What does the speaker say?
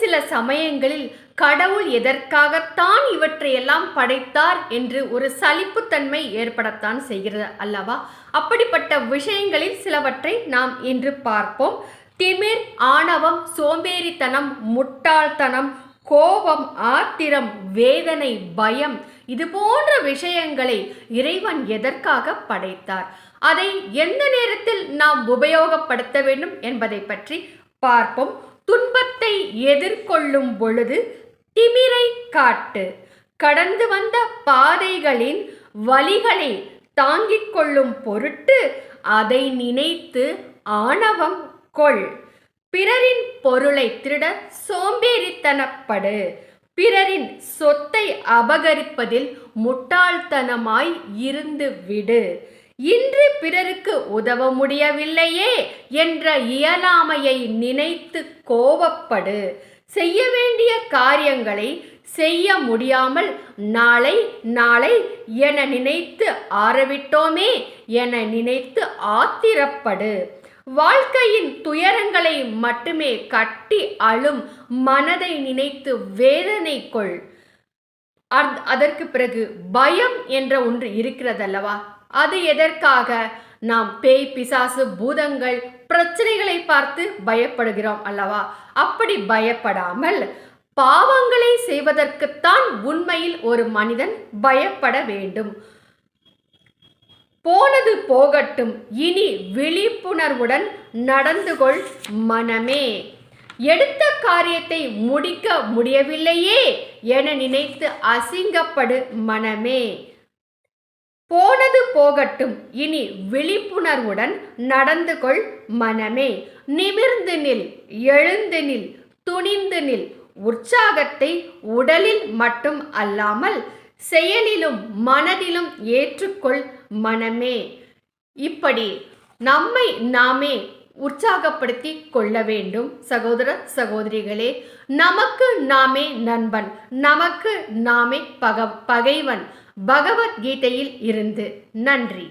சில சமயங்களில் கடவுள் எதற்காகத்தான் இவற்றையெல்லாம் படைத்தார் என்று ஒரு சலிப்புத்தன்மை ஏற்படத்தான் செய்கிறது அல்லவா? அப்படிப்பட்ட விஷயங்களில் சிலவற்றை நாம் இன்று பார்ப்போம். திமிர் ஆணவம் சோம்பேறித்தனம் முட்டாள்தனம் கோபம் ஆத்திரம் வேதனை பயம் இது போன்ற விஷயங்களை இறைவன் எதற்காக படைத்தார்? அதை எந்த நேரத்தில் நாம் உபயோகப்படுத்த வேண்டும் என்பதை பற்றி பார்ப்போம். துன்பத்தை எதிர்கொள்ளும் பொழுது திமிரை காட்டு. கடந்து வந்த பாதைகளின் வலிகளை தாங்கிக் கொள்ளும் பொருட்டு அதை நினைத்து ஆணவம் கொள். பிறரின் பொருளை திருட சோம்பேறித்தனப்படு. பிறரின் சொத்தை அபகரிப்பதில் முட்டாள்தனமாய் இருந்து விடு இன்று பிறருக்கு உதவ முடியவில்லையே என்ற இயலாமையை நினைத்து கோபப்படு. செய்ய வேண்டிய காரியங்களை செய்ய முடியாமல் நாளை நாளை என நினைத்து ஆரவிட்டோமே என நினைத்து ஆத்திரப்படு. வாழ்க்கையின் துயரங்களை மட்டுமே கட்டி அழும் மனதை நினைத்து வேதனை கொள். அதற்கு பிறகு பயம் என்ற ஒன்று இருக்கிறதல்லவா? அது எதற்காக? நாம் பேய் பிசாசு பூதங்கள் பிரச்சனைகளை பார்த்து பயப்படுகிறோம் அல்லவா? அப்படி பயப்படாமல் பாவங்களை செய்வதற்குத்தான் உண்மையில் ஒரு மனிதன் பயப்பட வேண்டும். போனது போகட்டும் இனி விழிப்புணர்வுடன் நடந்து கொள் மனமே. எடுத்த காரியத்தை முடிக்க முடியவில்லையே என நினைத்து அசிங்கப்படு மனமே. போனது போகட்டும். இனி விழிப்புணர்வுடன் நடந்து கொள் மனமே. நிமிர்ந்து நில் எழுந்து நில் துணிந்து நில். உற்சாகத்தை உடலில் மட்டும் அல்லாமல் செயலிலும் மனதிலும் ஏற்றுக்கொள் மனமே. இப்படி நம்மை நாமே உற்சாகப்படுத்தி கொள்ள வேண்டும். சகோதர சகோதரிகளே நமக்கு நாமே நண்பன். நமக்கு நாமே பக பகைவன். பகவத்கீதையில் இருந்து நன்றி.